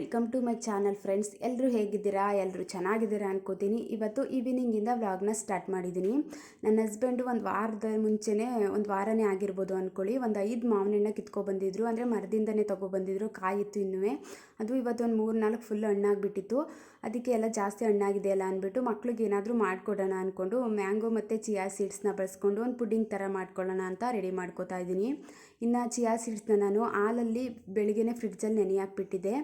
Welcome to my channel friends. ಎಲ್ಲರೂ ಹೇಗಿದ್ದೀರಾ? ಎಲ್ಲರೂ ಚೆನ್ನಾಗಿದ್ದೀರಾ ಅನ್ಕೋತೀನಿ. ಇವತ್ತು ಈವ್ನಿಂಗಿಂದ ವ್ಲಾಗ್ನ ಸ್ಟಾರ್ಟ್ ಮಾಡಿದ್ದೀನಿ. ನನ್ನ ಹಸ್ಬೆಂಡು ಒಂದು ವಾರದ ಮುಂಚೆನೇ, ಒಂದು ವಾರನೇ ಆಗಿರ್ಬೋದು ಅಂದ್ಕೊಳ್ಳಿ ಒಂದು ಐದು ಮಾವಿನ ಕಿತ್ಕೊ ಕಿತ್ಕೊಬಂದಿದ್ರು ಅಂದರೆ ಮರದಿಂದನೇ ತೊಗೊಬಂದಿದ್ರು ಕಾಯಿತ್ತು ಇನ್ನೂ ಅದು ಇವತ್ತು ಒಂದು ಮೂರು ನಾಲ್ಕು ಫುಲ್ ಹಣ್ಣಾಗಿಬಿಟ್ಟಿತ್ತು. ಅದಕ್ಕೆ ಎಲ್ಲ ಜಾಸ್ತಿ ಹಣ್ಣಾಗಿದೆ ಅಲ್ಲ ಅಂದ್ಬಿಟ್ಟು ಮಕ್ಳಿಗೆ ಏನಾದರೂ ಮಾಡಿಕೊಡೋಣ ಅಂದ್ಕೊಂಡು ಮ್ಯಾಂಗೋ ಮತ್ತು ಚಿಯಾ ಸೀಡ್ಸ್ನ ಬಳಸ್ಕೊಂಡು ಒಂದು ಪುಡ್ಡಿಂಗ್ ಥರ ಮಾಡ್ಕೊಳ್ಳೋಣ ಅಂತ ರೆಡಿ ಮಾಡ್ಕೋತಾ ಇದ್ದೀನಿ. ಇನ್ನು ಚಿಯಾ ಸೀಡ್ಸ್ನ ನಾನು ಹಾಲಲ್ಲಿ ಬೆಳಿಗ್ಗೆನೇ ಫ್ರಿಡ್ಜಲ್ಲಿ ನೆನೆ ಹಾಕ್ಬಿಟ್ಟಿದ್ದೆ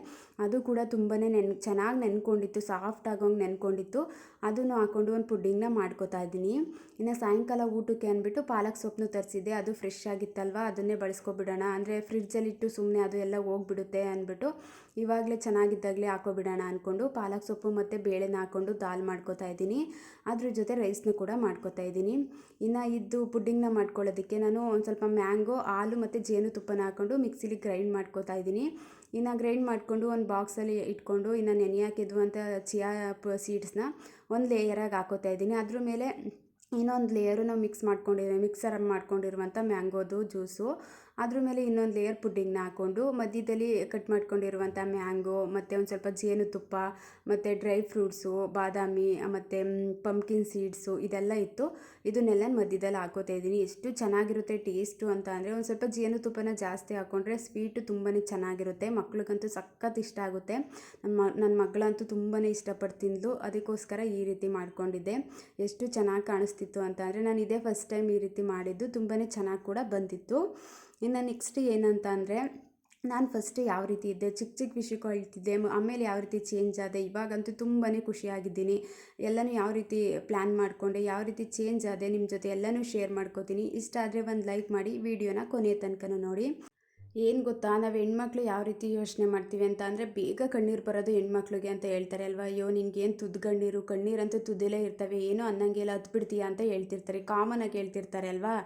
ಅದು ಕೂಡ ತುಂಬಾ ನೆನ್, ಚೆನ್ನಾಗಿ ನೆನ್ಕೊಂಡಿತ್ತು, ಸಾಫ್ಟ್ ಆಗೋಂಗೆ ನೆನ್ಕೊಂಡಿತ್ತು. ಅದನ್ನು ಹಾಕ್ಕೊಂಡು ಒಂದು ಪುಡ್ಡಿಂಗ್ನ ಮಾಡ್ಕೋತಾ ಇದ್ದೀನಿ. ಇನ್ನು ಸಾಯಂಕಾಲ ಊಟಕ್ಕೆ ಅಂದ್ಬಿಟ್ಟು ಪಾಲಕ್ ಸೊಪ್ಪನ್ನು ತರಿಸಿದ್ದೆ. ಅದು ಫ್ರೆಶ್ ಆಗಿತ್ತಲ್ವ, ಅದನ್ನೇ ಬಳಸ್ಕೊಬಿಡೋಣ. ಅಂದರೆ ಫ್ರಿಡ್ಜಲ್ಲಿಟ್ಟು ಸುಮ್ಮನೆ ಅದು ಎಲ್ಲ ಹೋಗ್ಬಿಡುತ್ತೆ ಅಂದ್ಬಿಟ್ಟು ಇವಾಗಲೇ ಚೆನ್ನಾಗಿದ್ದಾಗಲೇ ಹಾಕೋಬಿಡೋಣ ಅಂದ್ಕೊಂಡು ಪಾಲಕ್ ಸೊಪ್ಪು ಮತ್ತು ಬೇಳೆನ ಹಾಕ್ಕೊಂಡು ದಾಲ್ ಮಾಡ್ಕೋತಾ ಇದ್ದೀನಿ. ಅದ್ರ ಜೊತೆ ರೈಸ್ನ ಕೂಡ ಮಾಡ್ಕೋತಾ ಇದ್ದೀನಿ. ಇನ್ನು ಇದು ಪುಡ್ಡಿಂಗ್ನ ಮಾಡ್ಕೊಳ್ಳೋದಕ್ಕೆ ನಾನು ಒಂದು ಸ್ವಲ್ಪ ಮ್ಯಾಂಗೋ ಹಾಲು ಮತ್ತು ಜೇನುತುಪ್ಪನ ಹಾಕ್ಕೊಂಡು ಮಿಕ್ಸಿಲಿ ಗ್ರೈಂಡ್ ಮಾಡ್ಕೋತಾ ಇದ್ದೀನಿ. ಇನ್ನು ಗ್ರೈಂಡ್ ಮಾಡಿಕೊಂಡು ಒಂದು ಬಾಕ್ಸಲ್ಲಿ ಇಟ್ಕೊಂಡು ಇನ್ನು ನೆನೆ ಹಾಕಿದ್ವಂಥ ಚಿಯಾ ಸೀಡ್ಸ್ನ ಒಂದು ಲೇಯರಾಗಿ ಹಾಕೋತಾ ಇದ್ದೀನಿ. ಅದ್ರ ಮೇಲೆ ಇನ್ನೊಂದು ಲೇಯರು ನಾವು ಮಿಕ್ಸ್ ಮಾಡ್ಕೊಂಡಿದ್ದೀವಿ ಮಿಕ್ಸರ್ ಮಾಡ್ಕೊಂಡಿರುವಂಥ ಮ್ಯಾಂಗೋದು, ಜ್ಯೂಸು ಅದ್ರ ಮೇಲೆ ಇನ್ನೊಂದು ಲೇಯರ್ ಪುಡ್ಡಿಂಗ್ನ ಹಾಕ್ಕೊಂಡು ಮಧ್ಯದಲ್ಲಿ ಕಟ್ ಮಾಡ್ಕೊಂಡಿರುವಂಥ ಮ್ಯಾಂಗೋ ಮತ್ತು ಒಂದು ಸ್ವಲ್ಪ ಜೇನುತುಪ್ಪ ಮತ್ತು ಡ್ರೈ ಫ್ರೂಟ್ಸು ಬಾದಾಮಿ ಮತ್ತು ಪಂಪ್ಕಿನ್ ಸೀಡ್ಸು ಇದೆಲ್ಲ ಇತ್ತು. ಇದನ್ನೆಲ್ಲ ಮಧ್ಯದಲ್ಲಿ ಹಾಕೋತಾ ಇದ್ದೀನಿ. ಎಷ್ಟು ಚೆನ್ನಾಗಿರುತ್ತೆ ಟೇಸ್ಟು ಅಂತ ಅಂದರೆ ಒಂದು ಸ್ವಲ್ಪ ಜೇನುತುಪ್ಪನ ಜಾಸ್ತಿ ಹಾಕ್ಕೊಂಡ್ರೆ ಸ್ವೀಟು ತುಂಬಾ ಚೆನ್ನಾಗಿರುತ್ತೆ. ಮಕ್ಳಿಗಂತೂ ಸಖತ್ ಇಷ್ಟ ಆಗುತ್ತೆ. ನನ್ನ ನನ್ನ ಮಗಳಂತೂ ತುಂಬಾ ಇಷ್ಟಪಟ್ಟು ತಿಂದ್ಲು ಅದಕ್ಕೋಸ್ಕರ ಈ ರೀತಿ ಮಾಡ್ಕೊಂಡಿದ್ದೆ. ಎಷ್ಟು ಚೆನ್ನಾಗಿ ಕಾಣಿಸ್ತಿತ್ತು ಅಂತ ಅಂದರೆ ನಾನು ಇದೇ ಫಸ್ಟ್ ಟೈಮ್ ಈ ರೀತಿ ಮಾಡಿದ್ದು. ತುಂಬಾ ಚೆನ್ನಾಗಿ ಕೂಡ ಬಂದಿತ್ತು. ಇನ್ನು ನೆಕ್ಸ್ಟ್ ಏನಂತ ಅಂದರೆ ನಾನು ಫಸ್ಟ್ ಯಾವ ರೀತಿ ಇದ್ದೆ ಚಿಕ್ಕ ಚಿಕ್ಕ ವಿಷಯಕ್ಕೂ ಅಳ್ತಿದ್ದೆ ಆಮೇಲೆ ಯಾವ ರೀತಿ ಚೇಂಜ್ ಆದೆ, ಇವಾಗಂತೂ ತುಂಬಾ ಖುಷಿಯಾಗಿದ್ದೀನಿ. ಎಲ್ಲನೂ ಯಾವ ರೀತಿ ಪ್ಲ್ಯಾನ್ ಮಾಡಿಕೊಂಡೆ, ಯಾವ ರೀತಿ ಚೇಂಜ್ ಆದೆ ನಿಮ್ಮ ಜೊತೆ ಎಲ್ಲನೂ ಶೇರ್ ಮಾಡ್ಕೋತೀನಿ. ಇಷ್ಟ ಆದರೆ ಒಂದು ಲೈಕ್ ಮಾಡಿ ವಿಡಿಯೋನ ಕೊನೆಯ ತನಕನೂ ನೋಡಿ. ಏನು ಗೊತ್ತಾ, ನಾವು ಹೆಣ್ಮಕ್ಳು ಯಾವ ರೀತಿ ಯೋಚನೆ ಮಾಡ್ತೀವಿ ಅಂತ ಅಂದರೆ, ಬೇಗ ಕಣ್ಣೀರು ಬರೋದು ಹೆಣ್ಮಕ್ಳಿಗೆ ಅಂತ ಹೇಳ್ತಾರೆ ಅಲ್ವಾ? ಅಯ್ಯೋ ಏನು ತುದ್ದು ಕಣ್ಣೀರು ಕಣ್ಣೀರಂತೂ ತುದ್ದಲೇ ಇರ್ತವೆ, ಏನೋ ಅನ್ನಂಗೆಲ್ಲ ಹತ್ಬಿಡ್ತೀಯ ಅಂತ ಹೇಳ್ತಿರ್ತಾರೆ ಕಾಮನಾಗಿ ಹೇಳ್ತಿರ್ತಾರೆ ಅಲ್ವಾ?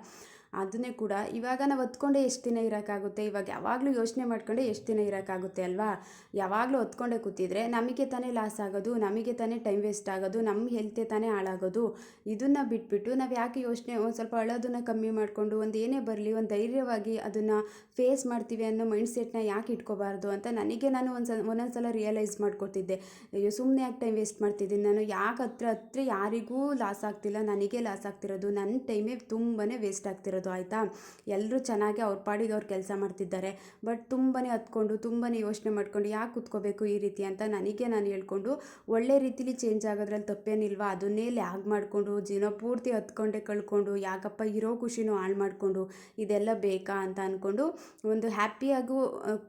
ಅದನ್ನೇ ಕೂಡ ಇವಾಗ ನಾವು ಹೊತ್ಕೊಂಡೆ ಎಷ್ಟು ದಿನ ಇರೋಕ್ಕಾಗುತ್ತೆ? ಇವಾಗ ಯಾವಾಗಲೂ ಯೋಚನೆ ಮಾಡ್ಕೊಂಡೆ ಎಷ್ಟು ದಿನ ಇರೋಕ್ಕಾಗುತ್ತೆ ಅಲ್ವಾ? ಯಾವಾಗಲೂ ಹೊತ್ಕೊಂಡೆ ಕೂತಿದ್ರೆ ನಮಗೆ ತಾನೇ ಲಾಸ್ ಆಗೋದು, ನಮಗೆ ತಾನೇ ಟೈಮ್ ವೇಸ್ಟ್ ಆಗೋದು ನಮ್ಮ ಹೆಲ್ತೆ ತಾನೇ ಹಾಳಾಗೋದು. ಇದನ್ನು ಬಿಟ್ಬಿಟ್ಟು ನಾವು ಯಾಕೆ ಯೋಚನೆ ಒಂದು ಸ್ವಲ್ಪ ಅಳೋದನ್ನು ಕಮ್ಮಿ ಮಾಡಿಕೊಂಡು ಒಂದು ಏನೇ ಬರಲಿ, ಒಂದು ಧೈರ್ಯವಾಗಿ ಅದನ್ನು ಫೇಸ್ ಮಾಡ್ತೀವಿ ಅನ್ನೋ ಮೈಂಡ್ ಸೆಟ್ನ ಯಾಕೆ ಇಟ್ಕೋಬಾರ್ದು ಅಂತ ನನಗೆ ನಾನು ಒಂದು ಸಲ ಒಂದೊಂದು ಸಲ ರಿಯಲೈಸ್ ಮಾಡ್ಕೊತಿದ್ದೆ. ಅಯ್ಯೋ ಸುಮ್ಮನೆ ಯಾಕೆ ಟೈಮ್ ವೇಸ್ಟ್ ಮಾಡ್ತಿದ್ದೀನಿ ನಾನು? ಯಾಕೆ ಹತ್ರ ಹತ್ರ ಯಾರಿಗೂ ಲಾಸ್ ಆಗ್ತಿಲ್ಲ, ನನಗೆ ಲಾಸ್ ಆಗ್ತಿರೋದು ನನ್ನ ಟೈಮೇ ತುಂಬಾ ವೇಸ್ಟ್ ಆಗ್ತಿರೋದು. ಆಯಿತಾ? ಎಲ್ಲರೂ ಚೆನ್ನಾಗಿ ಅವ್ರ ಪಾಡಿಗೆ ಅವ್ರು ಕೆಲಸ ಮಾಡ್ತಿದ್ದಾರೆ. ಬಟ್ ತುಂಬಾ ಹತ್ಕೊಂಡು ತುಂಬಾ ಯೋಚನೆ ಮಾಡ್ಕೊಂಡು ಯಾಕೆ ಕುತ್ಕೋಬೇಕು ಈ ರೀತಿ ಅಂತ ನನಗೆ ನಾನು ಹೇಳ್ಕೊಂಡು ಒಳ್ಳೆ ರೀತಿಲಿ ಚೇಂಜ್ ಆಗೋದ್ರಲ್ಲಿ ತಪ್ಪೇನಿಲ್ವಾ? ಅದನ್ನೇ ಲ್ಯಾಗ್ ಮಾಡಿಕೊಂಡು, ಜೀವನ ಪೂರ್ತಿ ಹತ್ಕೊಂಡೆ ಕಳ್ಕೊಂಡು, ಯಾಕಪ್ಪ ಇರೋ ಖುಷಿನೂ ಹಾಳು ಮಾಡಿಕೊಂಡು, ಇದೆಲ್ಲ ಬೇಕಾ ಅಂತ ಅಂದ್ಕೊಂಡು ಒಂದು ಹ್ಯಾಪಿಯಾಗೂ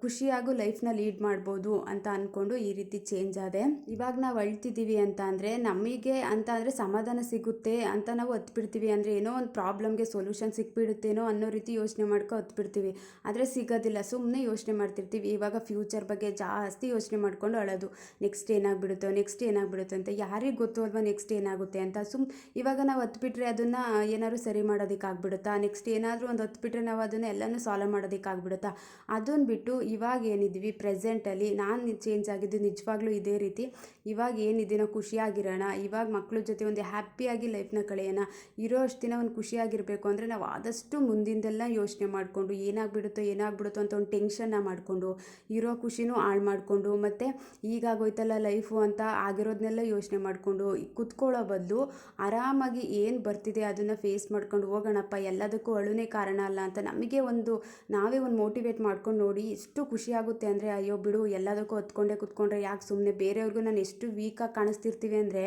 ಖುಷಿಯಾಗೂ ಲೈಫ್ನ ಲೀಡ್ ಮಾಡ್ಬೋದು ಅಂತ ಅಂದ್ಕೊಂಡು ಈ ರೀತಿ ಚೇಂಜ್ ಆದೆ. ಇವಾಗ ನಾವು ಅಳ್ತಿದ್ದೀವಿ ಅಂತ ಅಂದರೆ ನಮಗೆ ಅಂತ ಅಂದರೆ ಸಮಾಧಾನ ಸಿಗುತ್ತೆ ಅಂತ ನಾವು ಹತ್ಬಿಡ್ತೀವಿ ಅಂದರೆ ಏನೋ ಒಂದು ಪ್ರಾಬ್ಲಮ್ಗೆ ಸೊಲ್ಯೂಷನ್ ಸಿಕ್ಬಿಡುತ್ತೇನೋ ಅನ್ನೋ ರೀತಿ ಯೋಚನೆ ಮಾಡ್ಕೊ ಹತ್ಬಿಡ್ತೀವಿ ಆದರೆ ಸಿಗೋದಿಲ್ಲ. ಸುಮ್ಮನೆ ಯೋಚನೆ ಮಾಡ್ತಿರ್ತೀವಿ. ಇವಾಗ ಫ್ಯೂಚರ್ ಬಗ್ಗೆ ಜಾಸ್ತಿ ಯೋಚನೆ ಮಾಡ್ಕೊಂಡು ಅಳೋದು. ನೆಕ್ಸ್ಟ್ ಏನಾಗ್ಬಿಡುತ್ತೋ ನೆಕ್ಸ್ಟ್ ಏನಾಗ್ಬಿಡುತ್ತೋ ಅಂತ ಯಾರಿಗೆ ಗೊತ್ತು ಅಲ್ವಾ ನೆಕ್ಸ್ಟ್ ಏನಾಗುತ್ತೆ ಅಂತ. ಸುಮ್ ಇವಾಗ ನಾವು ಹತ್ಬಿಟ್ರೆ ಅದನ್ನು ಏನಾದ್ರು ಸರಿ ಮಾಡೋದಕ್ಕಾಗ್ಬಿಡುತ್ತಾ ನೆಕ್ಸ್ಟ್ ಏನಾದರೂ ಒಂದು ಹತ್ಬಿಟ್ರೆ ನಾವು ಅದನ್ನು ಎಲ್ಲನೂ ಸಾಲ್ವ್ ಮಾಡೋದಕ್ಕಾಗ್ಬಿಡುತ್ತಾ ಅದನ್ನು ಬಿಟ್ಟು ಇವಾಗ ಏನಿದ್ವಿ ಪ್ರೆಸೆಂಟಲ್ಲಿ ನಾನು ಚೇಂಜ್ ಆಗಿದ್ದು ನಿಜವಾಗ್ಲೂ ಇದೇ ರೀತಿ. ಇವಾಗ ಏನಿದ್ದೀನೋ ಖುಷಿಯಾಗಿರೋಣ. ಇವಾಗ ಮಕ್ಕಳ ಜೊತೆ ಒಂದು ಹ್ಯಾಪಿಯಾಗಿ ಲೈಫ್ನ ಕಳೆಯೋಣ. ಇರೋ ಅಷ್ಟು ದಿನ ಒಂದು ಖುಷಿಯಾಗಿರಬೇಕು ಅಂದರೆ ನಾವು ಆದಷ್ಟು ಮುಂದಿಂದೆಲ್ಲ ಯೋಚನೆ ಮಾಡಿಕೊಂಡು ಏನಾಗ್ಬಿಡುತ್ತೋ ಏನಾಗ್ಬಿಡುತ್ತೋ ಅಂತ ಒಂದು ಟೆನ್ಷನ್ನ ಮಾಡಿಕೊಂಡು, ಇರೋ ಖುಷಿನೂ ಹಾಳು ಮಾಡಿಕೊಂಡು, ಮತ್ತು ಈಗಾಗೋಯ್ತಲ್ಲ ಲೈಫು ಅಂತ ಆಗಿರೋದನ್ನೆಲ್ಲ ಯೋಚನೆ ಮಾಡಿಕೊಂಡು ಕುತ್ಕೊಳ್ಳೋ ಬದಲು ಆರಾಮಾಗಿ ಏನು ಬರ್ತಿದೆ ಅದನ್ನು ಫೇಸ್ ಮಾಡ್ಕೊಂಡು ಹೋಗೋಣಪ್ಪ, ಎಲ್ಲದಕ್ಕೂ ಅಳುನೇ ಕಾರಣ ಅಲ್ಲ ಅಂತ ನಮಗೆ ಒಂದು, ನಾವೇ ಒಂದು ಮೋಟಿವೇಟ್ ಮಾಡ್ಕೊಂಡು ನೋಡಿ ಎಷ್ಟು ಖುಷಿಯಾಗುತ್ತೆ ಅಂದರೆ ಅಯ್ಯೋ ಬಿಡು, ಎಲ್ಲದಕ್ಕೂ ಹೊತ್ಕೊಂಡೆ ಕುತ್ಕೊಂಡ್ರೆ ಯಾಕೆ ಸುಮ್ಮನೆ ಬೇರೆಯವ್ರಿಗೂ ನಾನು ಎಷ್ಟು ವೀಕಾಗಿ ಕಾಣಿಸ್ತಿರ್ತೀವಿ ಅಂದರೆ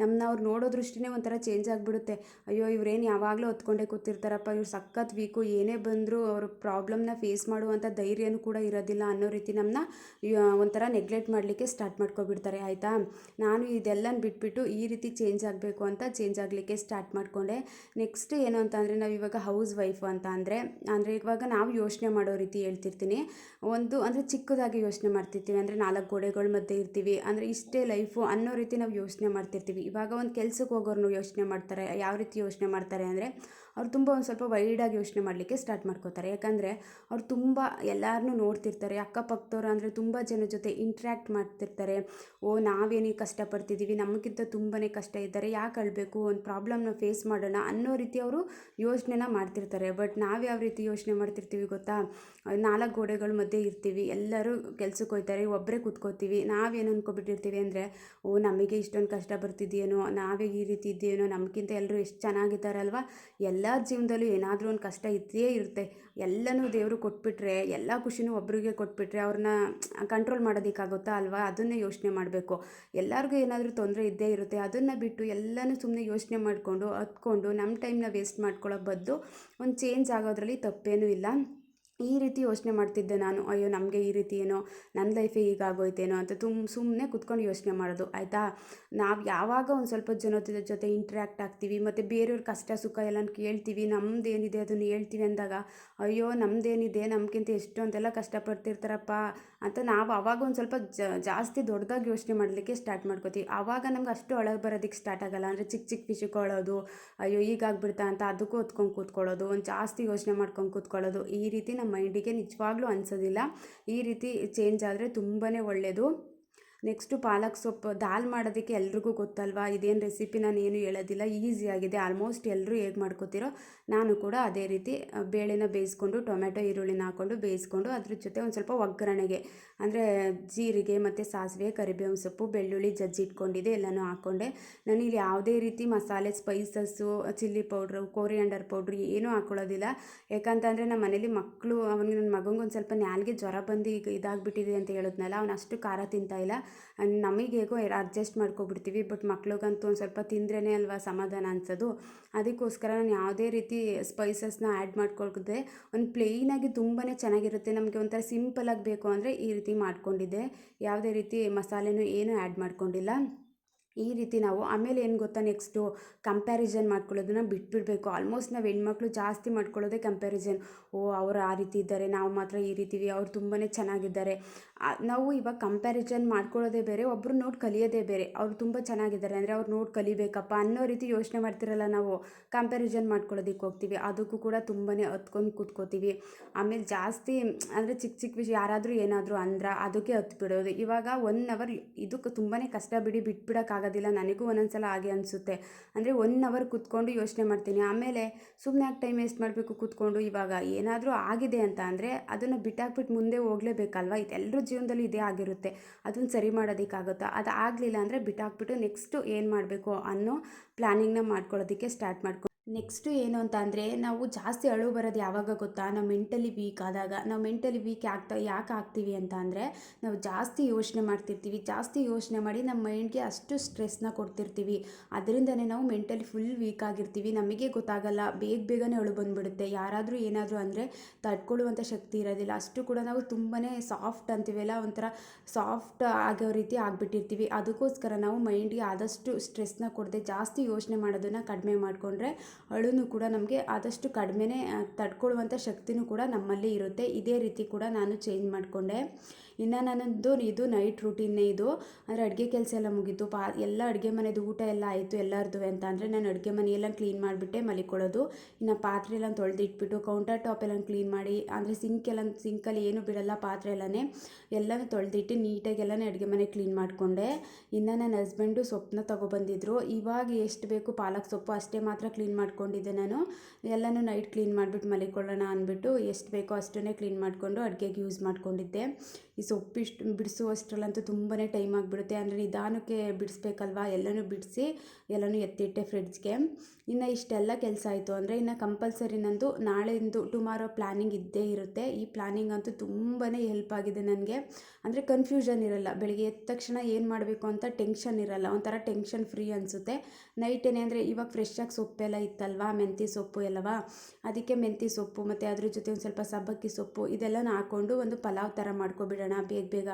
ನಮ್ಮನ್ನ ಅವ್ರು ನೋಡೋ ದೃಷ್ಟಿನೇ ಒಂಥರ ಚೇಂಜ್ ಆಗಿಬಿಡುತ್ತೆ. ಅಯ್ಯೋ ಇವ್ರೇನು ಯಾವಾಗಲೂ ಹೊತ್ಕೊಂಡೆ ಕೂತಿರ್ತಾರಪ್ಪ, ಇವ್ರು ಸಖತ್ ವೀಕು ಏನೇ ಬಂದರೂ ಅವ್ರ ಪ್ರಾಬ್ಲಮ್ನ ಫೇಸ್ ಮಾಡುವಂಥ ಧೈರ್ಯನೂ ಕೂಡ ಇರೋದಿಲ್ಲ ಅನ್ನೋ ರೀತಿ ನಮ್ಮನ್ನ ಒಂಥರ ನೆಗ್ಲೆಕ್ಟ್ ಮಾಡಲಿಕ್ಕೆ ಸ್ಟಾರ್ಟ್ ಮಾಡ್ಕೊಬಿಡ್ತಾರೆ, ಆಯಿತಾ? ನಾನು ಇದೆಲ್ಲನ ಬಿಟ್ಬಿಟ್ಟು ಈ ರೀತಿ ಚೇಂಜ್ ಆಗಬೇಕು ಅಂತ ಚೇಂಜ್ ಆಗಲಿಕ್ಕೆ ಸ್ಟಾರ್ಟ್ ಮಾಡಿಕೊಂಡೆ. ನೆಕ್ಸ್ಟ್ ಏನು ಅಂತ ಅಂದರೆ ನಾವು ಇವಾಗ ಹೌಸ್ ವೈಫ್ ಅಂತ ಅಂದರೆ ಅಂದರೆ ಇವಾಗ ನಾವು ಯೋಚನೆ ಮಾಡೋ ರೀತಿ ಹೇಳ್ತಿರ್ತೀನಿ. ಒಂದು ಅಂದರೆ ಚಿಕ್ಕದಾಗಿ ಯೋಚನೆ ಮಾಡ್ತಿರ್ತೀವಿ, ಅಂದರೆ ನಾಲ್ಕು ಗೋಡೆಗಳ ಮಧ್ಯೆ ಇರ್ತೀವಿ, ಅಂದರೆ ಇಷ್ಟೇ ಲೈಫು ಅನ್ನೋ ರೀತಿ ನಾವು ಯೋಚನೆ ಮಾಡ್ತಿರ್ತೀವಿ. ಇವಾಗ ಒಂದು ಕೆಲಸಕ್ಕೆ ಹೋಗೋರು ಯೋಚನೆ ಮಾಡ್ತಾರೆ, ಯಾವ ರೀತಿ ಯೋಚನೆ ಮಾಡ್ತಾರೆ ಅಂದರೆ, ಅವ್ರು ತುಂಬ ಒಂದು ಸ್ವಲ್ಪ ವೈಡಾಗಿ ಯೋಚನೆ ಮಾಡಲಿಕ್ಕೆ ಸ್ಟಾರ್ಟ್ ಮಾಡ್ಕೋತಾರೆ. ಯಾಕಂದರೆ ಅವ್ರು ತುಂಬ ಎಲ್ಲರನ್ನೂ ನೋಡ್ತಿರ್ತಾರೆ, ಅಕ್ಕಪಕ್ಕದವ್ರು ಅಂದರೆ ತುಂಬ ಜನ ಜೊತೆ ಇಂಟ್ರ್ಯಾಕ್ಟ್ ಮಾಡ್ತಿರ್ತಾರೆ. ಓ, ನಾವೇನೇ ಕಷ್ಟಪಡ್ತಿದ್ದೀವಿ ನಮಗಿಂತ ತುಂಬಾ ಕಷ್ಟ ಇದ್ದಾರೆ, ಯಾಕೆ ಅಳಬೇಕು, ಒಂದು ಪ್ರಾಬ್ಲಮ್ನ ಫೇಸ್ ಮಾಡೋಣ ಅನ್ನೋ ರೀತಿ ಅವರು ಯೋಚನೆನ ಮಾಡ್ತಿರ್ತಾರೆ. ಬಟ್ ನಾವು ಯಾವ ರೀತಿ ಯೋಚನೆ ಮಾಡ್ತಿರ್ತೀವಿ ಗೊತ್ತಾ? ನಾಲ್ಕು ಗೋಡೆಗಳ ಮಧ್ಯೆ ಇರ್ತೀವಿ, ಎಲ್ಲರೂ ಕೆಲ್ಸಕ್ಕೆ ಹೋಗ್ತಾರೆ ಒಬ್ಬರೇ ಕೂತ್ಕೋತೀವಿ. ನಾವೇನು ಅಂದ್ಕೊಬಿಟ್ಟಿರ್ತೀವಿ ಅಂದರೆ, ಓ, ನಮಗೆ ಇಷ್ಟೊಂದು ಕಷ್ಟ ಬರ್ತಿದೆಯೇನೋ, ನಾವೇ ಈ ರೀತಿ ಇದೆಯೇನೋ ನಮಗಿಂತ ಎಲ್ಲರೂ ಎಷ್ಟು ಚೆನ್ನಾಗಿದ್ದಾರಲ್ವ? ಎಲ್ಲ ಜೀವನದಲ್ಲೂ ಏನಾದರೂ ಒಂದು ಕಷ್ಟ ಇದ್ದೇ ಇರುತ್ತೆ. ಎಲ್ಲನೂ ದೇವರು ಕೊಟ್ಬಿಟ್ರೆ, ಎಲ್ಲ ಖುಷಿನೂ ಒಬ್ರಿಗೆ ಕೊಟ್ಬಿಟ್ರೆ ಅವ್ರನ್ನ ಕಂಟ್ರೋಲ್ ಮಾಡೋದಕ್ಕಾಗುತ್ತಾ ಅಲ್ವಾ? ಅದನ್ನೇ ಯೋಚನೆ ಮಾಡಬೇಕು. ಎಲ್ಲರಿಗೂ ಏನಾದರೂ ತೊಂದರೆ ಇದ್ದೇ ಇರುತ್ತೆ. ಅದನ್ನು ಬಿಟ್ಟು ಎಲ್ಲನೂ ಸುಮ್ಮನೆ ಯೋಚನೆ ಮಾಡಿಕೊಂಡು ಹತ್ಕೊಂಡು ನಮ್ಮ ಟೈಮ್ನ ವೇಸ್ಟ್ ಮಾಡ್ಕೊಳ್ಳೋ ಬದಲು ಒಂದು ಚೇಂಜ್ ಆಗೋದ್ರಲ್ಲಿ ತಪ್ಪೇನೂ ಇಲ್ಲ. ಈ ರೀತಿ ಯೋಚನೆ ಮಾಡ್ತಿದ್ದೆ ನಾನು. ಅಯ್ಯೋ, ನಮಗೆ ಈ ರೀತಿ ಏನೋ ನನ್ನ ಲೈಫೇ ಹೀಗಾಗೋಯ್ತೇನೋ ಅಂತ ತುಂಬ ಸುಮ್ಮನೆ ಕುತ್ಕೊಂಡು ಯೋಚನೆ ಮಾಡೋದು, ಆಯಿತಾ? ನಾವು ಯಾವಾಗ ಒಂದು ಸ್ವಲ್ಪ ಜನದ ಜೊತೆ ಇಂಟ್ರ್ಯಾಕ್ಟ್ ಆಗ್ತೀವಿ, ಮತ್ತು ಬೇರೆಯವ್ರ ಕಷ್ಟ, ಸುಖ ಎಲ್ಲ ಕೇಳ್ತೀವಿ ನಮ್ಮದೇನಿದೆ ಅದನ್ನು ಹೇಳ್ತೀವಿ ಅಂದಾಗ, ಅಯ್ಯೋ ನಮ್ಮದೇನಿದೆ ನಮಗಿಂತ ಎಷ್ಟೊಂದೆಲ್ಲ ಕಷ್ಟಪಡ್ತಿರ್ತಾರಪ್ಪ ಅಂತ ನಾವು ಆವಾಗ ಒಂದು ಸ್ವಲ್ಪ ಜಾಸ್ತಿ ದೊಡ್ಡದಾಗಿ ಯೋಚನೆ ಮಾಡಲಿಕ್ಕೆ ಸ್ಟಾರ್ಟ್ ಮಾಡ್ಕೋತೀವಿ. ಆವಾಗ ನಮ್ಗೆ ಅಷ್ಟು ಒಳಗೆ ಬರೋದಕ್ಕೆ ಸ್ಟಾರ್ಟ್ ಆಗಲ್ಲ. ಅಂದರೆ ಚಿಕ್ಕ ಚಿಕ್ಕ ವಿಷಯಕ್ಕೆ ಅಳೋದು ಅಯ್ಯೋ ಈಗಾಗ್ಬಿಡ್ತಾ ಅಂತ ಅದಕ್ಕೂ ಹೊತ್ಕೊಂಡು ಕೂತ್ಕೊಳ್ಳೋದು, ಒಂದು ಜಾಸ್ತಿ ಯೋಚನೆ ಮಾಡ್ಕೊಂಡು ಕೂತ್ಕೊಳ್ಳೋದು, ಈ ರೀತಿ ನಮ್ಮ ಮೈಂಡಿಗೆ ನಿಜವಾಗ್ಲೂ ಅನಿಸೋದಿಲ್ಲ. ಈ ರೀತಿ ಚೇಂಜ್ ಆದರೆ ತುಂಬಾ ಒಳ್ಳೆಯದು ನೆಕ್ಸ್ಟು ಪಾಲಕ್ ಸೊಪ್ಪು, ದಾಲ್ ಮಾಡೋದಕ್ಕೆ ಎಲ್ರಿಗೂ ಗೊತ್ತಲ್ವಾ? ಇದೇನು ರೆಸಿಪಿ ನಾನು ಏನು ಹೇಳೋದಿಲ್ಲ. ಈಸಿಯಾಗಿದೆ. ಆಲ್ಮೋಸ್ಟ್ ಎಲ್ಲರೂ ಹೇಗೆ ಮಾಡ್ಕೋತಿರೋ ನಾನು ಕೂಡ ಅದೇ ರೀತಿ ಬೇಳೆನ ಬೇಯಿಸ್ಕೊಂಡು ಟೊಮೆಟೊ ಈರುಳ್ಳಿನ ಹಾಕ್ಕೊಂಡು ಬೇಯಿಸ್ಕೊಂಡು ಅದ್ರ ಜೊತೆ ಒಂದು ಸ್ವಲ್ಪ ಒಗ್ಗರಣೆಗೆ, ಅಂದರೆ ಜೀರಿಗೆ ಮತ್ತು ಸಾಸಿವೆ, ಕರಿಬೇವಿನ ಸೊಪ್ಪು, ಬೆಳ್ಳುಳ್ಳಿ, ಜಜ್ಜಿ ಇಟ್ಕೊಂಡಿದ್ದೆ ಎಲ್ಲನೂ ಹಾಕ್ಕೊಂಡೆ ನಾನಿಲ್ಲಿ ಯಾವುದೇ ರೀತಿ ಮಸಾಲೆ, spices, chilli powder, coriander powder ಏನೂ ಹಾಕ್ಕೊಳ್ಳೋದಿಲ್ಲ ಯಾಕಂತಂದರೆ ನಮ್ಮ ಮನೇಲಿ ಮಕ್ಕಳು ಅವನಿಗೆ ನನ್ನ ಮಗಂಗೆ ಒಂದು ಸ್ವಲ್ಪ ನ್ಯಾಲ್ಗೆ ಜ್ವರ ಬಂದು ಈಗ ಇದಾಗಿಬಿಟ್ಟಿದೆ ಅಂತ ಹೇಳಿದ್ನಲ್ಲ, ಅವನು ಅಷ್ಟು ಖಾರ ತಿಂತಾಯಿಲ್ಲ ಇಲ್ಲ. ನಮಗೆ ಹೇಗೋ ಅಡ್ಜಸ್ಟ್ ಮಾಡ್ಕೊಬಿಡ್ತೀವಿ ಬಟ್ ಮಕ್ಳಿಗಂತೂ ಒಂದು ಸ್ವಲ್ಪ ತಿಂದ್ರೇ ಅಲ್ವಾ ಸಮಾಧಾನ ಅನ್ಸೋದು. ಅದಕ್ಕೋಸ್ಕರ ನಾನು ಯಾವುದೇ ರೀತಿ ಸ್ಪೈಸಸ್ನ ಆ್ಯಡ್ ಮಾಡ್ಕೊಳ್ದೆ, ಒಂದು ಪ್ಲೈನಾಗಿ ತುಂಬಾ ಚೆನ್ನಾಗಿರುತ್ತೆ. ನಮಗೆ ಒಂಥರ ಸಿಂಪಲಾಗಿ ಬೇಕು ಅಂದರೆ ಈ ರೀತಿ ಮಾಡಿಕೊಂಡಿದ್ದೆ. ಯಾವುದೇ ರೀತಿ ಮಸಾಲೆನೂ ಏನೂ ಆ್ಯಡ್ ಮಾಡ್ಕೊಂಡಿಲ್ಲ. ಈ ರೀತಿ ನಾವು ಆಮೇಲೆ ಏನು ಗೊತ್ತಾ ನೆಕ್ಸ್ಟು ಕಂಪ್ಯಾರಿಸನ್ ಮಾಡ್ಕೊಳ್ಳೋದನ್ನ ಬಿಟ್ಬಿಡಬೇಕು. ಆಲ್ಮೋಸ್ಟ್ ನಾವು ಹೆಣ್ಮಕ್ಳು ಜಾಸ್ತಿ ಮಾಡ್ಕೊಳ್ಳೋದೇ ಕಂಪ್ಯಾರಿಸನ್ ಓ, ಅವರು ಆ ರೀತಿ ಇದ್ದಾರೆ, ನಾವು ಮಾತ್ರ ಈ ರೀತಿವಿ ಅವ್ರು ತುಂಬಾ ಚೆನ್ನಾಗಿದ್ದಾರೆ. ನಾವು ಇವಾಗ ಕಂಪ್ಯಾರಿಸನ್ ಮಾಡ್ಕೊಳ್ಳೋದೇ ಬೇರೆ ಒಬ್ಬರು ನೋಡಿ ಕಲಿಯೋದೇ ಬೇರೆ. ಅವ್ರು ತುಂಬ ಚೆನ್ನಾಗಿದ್ದಾರೆ, ಅಂದರೆ ಅವ್ರು ನೋಡಿ ಕಲಿಬೇಕಪ್ಪ ಅನ್ನೋ ರೀತಿ ಯೋಚನೆ ಮಾಡ್ತಿರಲ್ಲ ನಾವು. ಕಂಪ್ಯಾರಿಸನ್ ಮಾಡ್ಕೊಳ್ಳೋದಕ್ಕೆ ಹೋಗ್ತೀವಿ, ಅದಕ್ಕೂ ಕೂಡ ತುಂಬಾ ಹತ್ಕೊಂಡು ಕೂತ್ಕೋತೀವಿ. ಆಮೇಲೆ ಜಾಸ್ತಿ, ಅಂದರೆ ಚಿಕ್ಕ ಚಿಕ್ಕ ವಿಷಯ ಯಾರಾದರೂ ಏನಾದರೂ ಅಂದ್ರೆ ಅದಕ್ಕೆ ಹತ್ತು ಬಿಡೋದು ಇವಾಗ ಒನ್ ಅವರ್ ಇದಕ್ಕೆ ತುಂಬಾ ಕಷ್ಟ ಬಿಡಿ ಬಿಟ್ಬಿಡೋಕ್ಕಾಗೋದಿಲ್ಲ ನನಗೂ ಒಂದೊಂದ್ಸಲ ಹಾಗೆ ಅನಿಸುತ್ತೆ. ಅಂದರೆ ಒನ್ ಅವರ್ ಕೂತ್ಕೊಂಡು ಯೋಚನೆ ಮಾಡ್ತೀನಿ. ಆಮೇಲೆ ಸುಮ್ಮನೆ ಯಾಕೆ ಟೈಮ್ ವೇಸ್ಟ್ ಮಾಡಬೇಕು ಕೂತ್ಕೊಂಡು ಇವಾಗ? ಏನಾದರೂ ಆಗಿದೆ ಅಂತ ಅಂದರೆ ಅದನ್ನು ಬಿಟ್ಟಾಕ್ಬಿಟ್ಟು ಮುಂದೆ ಹೋಗಲೇಬೇಕಲ್ವ? ಇದೆಲ್ಲರೂ ಜೀವನದಲ್ಲಿ ಇದೇ ಆಗಿರುತ್ತೆ. ಅದನ್ನು ಸರಿ ಮಾಡೋದಕ್ಕಾಗುತ್ತಾ? ಅದು ಆಗಲಿಲ್ಲ ಅಂದರೆ ಬಿಟ್ಟಾಕ್ಬಿಟ್ಟು ನೆಕ್ಸ್ಟು ಏನು ಮಾಡಬೇಕು ಅನ್ನೋ ಪ್ಲ್ಯಾನಿಂಗ್ನ ಮಾಡ್ಕೊಳ್ಳೋದಕ್ಕೆ ಸ್ಟಾರ್ಟ್ ಮಾಡ್ಕೊ ನೆಕ್ಸ್ಟು ಏನು ಅಂತ ಅಂದರೆ, ನಾವು ಜಾಸ್ತಿ ಅಳು ಬರೋದು ಯಾವಾಗ ಗೊತ್ತಾ? ನಾವು ಮೆಂಟಲಿ ವೀಕ್ ಆದಾಗ, ನಾವು ಮೆಂಟಲಿ ವೀಕ್ ಆಗ್ತಾ, ಯಾಕೆ ಆಗ್ತೀವಿ ಅಂತ ಅಂದರೆ, ನಾವು ಜಾಸ್ತಿ ಯೋಚನೆ ಮಾಡ್ತಿರ್ತೀವಿ. ಜಾಸ್ತಿ ಯೋಚನೆ ಮಾಡಿ ನಮ್ಮ ಮೈಂಡ್ಗೆ ಅಷ್ಟು ಸ್ಟ್ರೆಸ್ನ ಕೊಡ್ತಿರ್ತೀವಿ. ಅದರಿಂದನೇ ನಾವು ಮೆಂಟಲಿ ಫುಲ್ ವೀಕ್ ಆಗಿರ್ತೀವಿ. ನಮಗೆ ಗೊತ್ತಾಗಲ್ಲ. ಬೇಗ ಬೇಗನೆ ಅಳು ಬಂದುಬಿಡುತ್ತೆ. ಯಾರಾದರೂ ಏನಾದರೂ ಅಂದರೆ ತಡ್ಕೊಳ್ಳುವಂಥ ಶಕ್ತಿ ಇರೋದಿಲ್ಲ. ಅಷ್ಟು ಕೂಡ ನಾವು ತುಂಬಾ ಸಾಫ್ಟ್ ಅಂತೀವಲ್ಲ, ಒಂಥರ ಸಾಫ್ಟ್ ಆಗೋ ರೀತಿ ಆಗಿಬಿಟ್ಟಿರ್ತೀವಿ. ಅದಕ್ಕೋಸ್ಕರ ನಾವು ಮೈಂಡ್ಗೆ ಆದಷ್ಟು ಸ್ಟ್ರೆಸ್ನ ಕೊಡದೆ ಜಾಸ್ತಿ ಯೋಚನೆ ಮಾಡೋದನ್ನು ಕಡಿಮೆ ಮಾಡಿಕೊಂಡ್ರೆ ಅಳುನು ಕೂಡ ನಮಗೆ ಆದಷ್ಟು ಕಡಿಮೆನೇ ತಡ್ಕೊಳ್ಳುವಂಥ ಶಕ್ತಿನೂ ಕೂಡ ನಮ್ಮಲ್ಲಿ ಇರುತ್ತೆ. ಇದೇ ರೀತಿ ಕೂಡ ನಾನು ಚೇಂಜ್ ಮಾಡಿಕೊಂಡೆ. ಇನ್ನು ನನ್ನದು ಇದು ನೈಟ್ ರೂಟೀನ್ನೇ ಇದು. ಅಂದರೆ ಅಡುಗೆ ಕೆಲಸ ಎಲ್ಲ ಮುಗೀತು. ಪಾ, ಎಲ್ಲ ಅಡುಗೆ ಮನೆದು ಊಟ ಎಲ್ಲ ಆಯಿತು ಎಲ್ಲರದು ಅಂತ ಅಂದರೆ ನಾನು ಅಡುಗೆ ಮನೆಯೆಲ್ಲ ಕ್ಲೀನ್ ಮಾಡಿಬಿಟ್ಟೆ ಮಲಿಕೊಳ್ಳೋದು. ಇನ್ನು ಪಾತ್ರೆ ಎಲ್ಲ ತೊಳೆದಿಟ್ಬಿಟ್ಟು ಕೌಂಟರ್ ಟಾಪ್ ಎಲ್ಲ ಕ್ಲೀನ್ ಮಾಡಿ, ಅಂದರೆ ಸಿಂಕ್ ಎಲ್ಲ ಸಿಂಕಲ್ಲಿ ಏನು ಬಿಡಲ್ಲ ಪಾತ್ರೆ ಎಲ್ಲನೇ ಎಲ್ಲನೂ ತೊಳೆದಿಟ್ಟು ನೀಟಾಗಿ ಎಲ್ಲನೇ ಅಡುಗೆ ಮನೆ ಕ್ಲೀನ್ ಮಾಡಿಕೊಂಡೆ. ಇನ್ನು ನನ್ನ ಹಸ್ಬೆಂಡು ಸೊಪ್ಪನ್ನ ತೊಗೊಬಂದಿದ್ರು ಇವಾಗ ಎಷ್ಟು ಬೇಕು ಪಾಲಕ್ ಸೊಪ್ಪು ಅಷ್ಟೇ ಮಾತ್ರ ಕ್ಲೀನ್ ಮಾಡ್ಕೊಂಡಿದ್ದೆ ನಾನು. ಎಲ್ಲನೂ ನೈಟ್ ಕ್ಲೀನ್ ಮಾಡಿಬಿಟ್ಟು ಮಲಿಕೊಳ್ಳೋಣ ಅಂದ್ಬಿಟ್ಟು ಎಷ್ಟು ಬೇಕೋ ಅಷ್ಟನ್ನೇ ಕ್ಲೀನ್ ಮಾಡಿಕೊಂಡು ಅಡುಗೆಗೆ ಯೂಸ್ ಮಾಡ್ಕೊಂಡಿದ್ದೆ. ಈ ಸೊಪ್ಪಿಷ್ಟು ಬಿಡಿಸುವಷ್ಟರಲ್ಲಂತೂ ತುಂಬಾ ಟೈಮ್ ಆಗಿಬಿಡುತ್ತೆ. ಅಂದರೆ ನಿಧಾನಕ್ಕೆ ಬಿಡಿಸ್ಬೇಕಲ್ವಾ? ಎಲ್ಲನೂ ಬಿಡಿಸಿ, ಎಲ್ಲನೂ ಎತ್ತಿಟ್ಟೆ ಫ್ರಿಡ್ಜ್ಗೆ. ಇನ್ನು ಇಷ್ಟೆಲ್ಲ ಕೆಲಸ ಆಯಿತು ಅಂದರೆ ಇನ್ನು ಕಂಪಲ್ಸರಿ ನಂದು ನಾಳೆಂದು, ಟುಮಾರೋ ಪ್ಲ್ಯಾನಿಂಗ್ ಇದ್ದೇ ಇರುತ್ತೆ. ಈ ಪ್ಲ್ಯಾನಿಂಗ್ ಅಂತೂ ತುಂಬಾ ಹೆಲ್ಪ್ ಆಗಿದೆ ನನಗೆ. ಅಂದರೆ ಕನ್ಫ್ಯೂಷನ್ ಇರಲ್ಲ. ಬೆಳಿಗ್ಗೆ ಎದ್ದ ತಕ್ಷಣ ಏನು ಮಾಡಬೇಕು ಅಂತ ಟೆನ್ಷನ್ ಇರಲ್ಲ. ಒಂಥರ ಟೆನ್ಷನ್ ಫ್ರೀ ಅನಿಸುತ್ತೆ. ನೈಟ್ ಏನೇ ಅಂದರೆ ಇವಾಗ ಫ್ರೆಶ್ಶಾಗಿ ಸೊಪ್ಪೆಲ್ಲ ಇತ್ತಲ್ವಾ? ಮೆಂತಿ ಸೊಪ್ಪು ಎಲ್ಲವಾ? ಅದಕ್ಕೆ ಮೆಂತಿ ಸೊಪ್ಪು ಮತ್ತು ಅದ್ರ ಜೊತೆ ಒಂದು ಸ್ವಲ್ಪ ಸಬ್ಬಕ್ಕಿ ಸೊಪ್ಪು ಇದೆಲ್ಲನ ಹಾಕ್ಕೊಂಡು ಒಂದು ಪಲಾವ್ ಥರ ಮಾಡ್ಕೊಬಿಡೋಣ. ಮಾಡಿಬಿಡೋಣ ಬೇಗ ಬೇಗ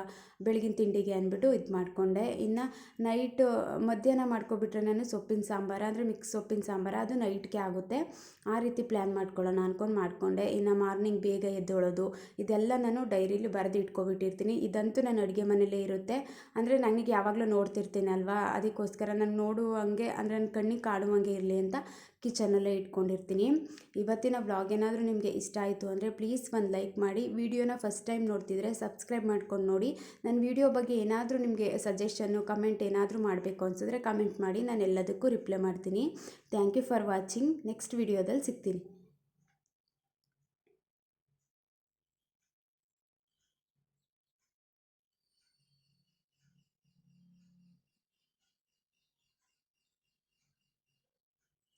ಬೆಳಗಿನ ತಿಂಡಿಗೆ ಅಂದ್ಬಿಟ್ಟು ಇದು ಮಾಡಿಕೊಂಡೆ. ಇನ್ನು ನೈಟ್ ಮಧ್ಯಾಹ್ನ ಮಾಡ್ಕೊಬಿಟ್ರೆ ನಾನು ಸೊಪ್ಪಿನ ಸಾಂಬಾರು, ಅಂದರೆ ಮಿಕ್ಸ್ ಸೊಪ್ಪಿನ ಸಾಂಬಾರು ಅದು ನೈಟ್ಗೆ ಆಗುತ್ತೆ. ಆ ರೀತಿ ಪ್ಲ್ಯಾನ್ ಮಾಡ್ಕೊಳ್ಳೋಣ ಅಂದ್ಕೊಂಡು ಮಾಡಿಕೊಂಡೆ. ಇನ್ನು ಮಾರ್ನಿಂಗ್ ಬೇಗ ಎದ್ದೊಳೋದು, ಇದೆಲ್ಲ ನಾನು ಡೈರಿಲಿ ಬರೆದು ಇಟ್ಕೊಬಿಟ್ಟಿರ್ತೀನಿ. ಇದಂತೂ ನಾನು ಅಡುಗೆ ಮನೇಲೇ ಇರುತ್ತೆ. ಅಂದರೆ ನನಗೆ ಯಾವಾಗಲೂ ನೋಡ್ತಿರ್ತೀನಲ್ವಾ ಅದಕ್ಕೋಸ್ಕರ ನಾನು ನೋಡುವಂಗೆ, ಅಂದರೆ ನನ್ನ ಕಣ್ಣಿಗೆ ಕಾಡುವಂಗೆ ಇರಲಿ ಅಂತ ಕಿಚನಲ್ಲೇ ಇಟ್ಕೊಂಡಿರ್ತೀನಿ. ಇವತ್ತಿನ ವ್ಲಾಗ್ ಏನಾದರೂ ನಿಮಗೆ ಇಷ್ಟ ಆಯಿತು ಅಂದರೆ ಪ್ಲೀಸ್ ಒಂದು ಲೈಕ್ ಮಾಡಿ. ವಿಡಿಯೋನ ಫಸ್ಟ್ ಟೈಮ್ ನೋಡ್ತಿದ್ರೆ ಸಬ್ಸ್ಕ್ರೈಬ್ ಮಾಡ್ಕೊಂಡು ನೋಡಿ. ನನ್ನ ವಿಡಿಯೋ ಬಗ್ಗೆ ಏನಾದರೂ ನಿಮಗೆ ಸಜೆಷನ್ನು ಕಮೆಂಟ್ ಏನಾದರೂ ಮಾಡಬೇಕು ಅನಿಸಿದ್ರೆ ಕಮೆಂಟ್ ಮಾಡಿ. ನಾನು ಎಲ್ಲದಕ್ಕೂ ರಿಪ್ಲೈ ಮಾಡ್ತೀನಿ thank you for watching next ವಿಡಿಯೋದಲ್ಲಿ ಸಿಗ್ತೀನಿ.